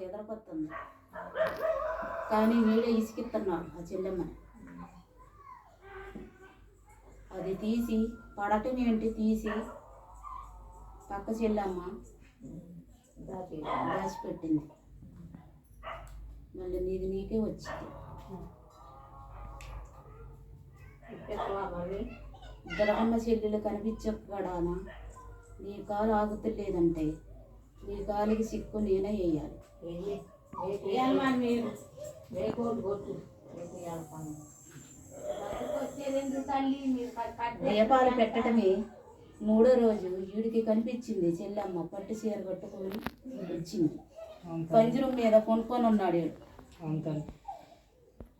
ఎదరకొస్తుంది కానీ వీడే ఇసుకిస్తున్నాడు ఆ చెల్లెమ్మని. అది తీసి పడటం ఏంటి తీసి? పక్క చెల్లెమ్మ దాచిపెట్టింది మళ్ళీ నీది నీకే వచ్చింది. ఇద్దరమ్మ చెల్లెలు కనిపించకడానా నీ కాలు ఆగుతలేదంటే నీ కాలికి సిక్కు నేనే వేయాలి దీపాలు పెట్టడమే. మూడో రోజు వీడికి కనిపించింది చెల్లెమ్మ పట్టు చీర కట్టుకొని వచ్చింది. పంజరం మీద కొనుక్కొని ఉన్నాడు వీడు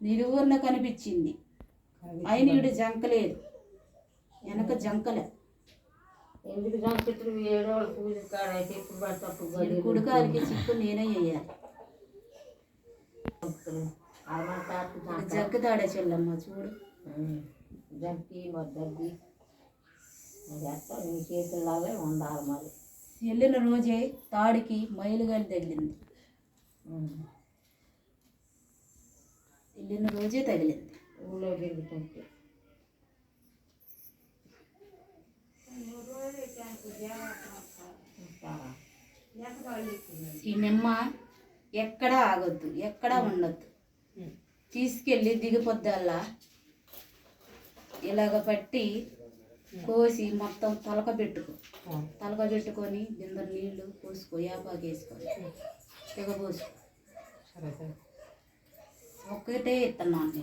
నిలువురిన కనిపించింది. అయిన వీడు జంకలేదు వెనక జంకలే ఎందుకు చంపిత్రు ఏడో వాళ్ళు పూజ కాడ అయితే ఇప్పుడు పడితే అప్పుడు వీడి గడి కుడికాలికి చిక్కు నేనే వేయాలి అమ్మంటారు జగ్గుతాడే చెల్లమ్మ చూడు. జంపి మరి అది అట్లా నీ చేతుల్లాగే ఉండాలి మరి. వెళ్ళిన రోజే తాడికి మైలుగాలి తగిలింది. వెళ్ళిన రోజే తగిలింది. ఊళ్ళో తిరుగుతుంటే. ఈ నిమ్మ ఎక్కడ ఆగొద్దు ఎక్కడ ఉండొద్దు. తీసుకెళ్ళి దిగిపోద్దల్లా. ఇలాగ పట్టి కోసి మొత్తం తలక పెట్టుకో. తలక పెట్టుకొని బిందరు నీళ్ళు పోసుకో యాపాకు వేసుకొని తెగ పోసుకో. ఒక్కటే ఇస్తున్నాను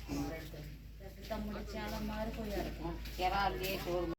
அந்த மாதிரி மறுபடியும் இருக்கும். இறாலே சோறு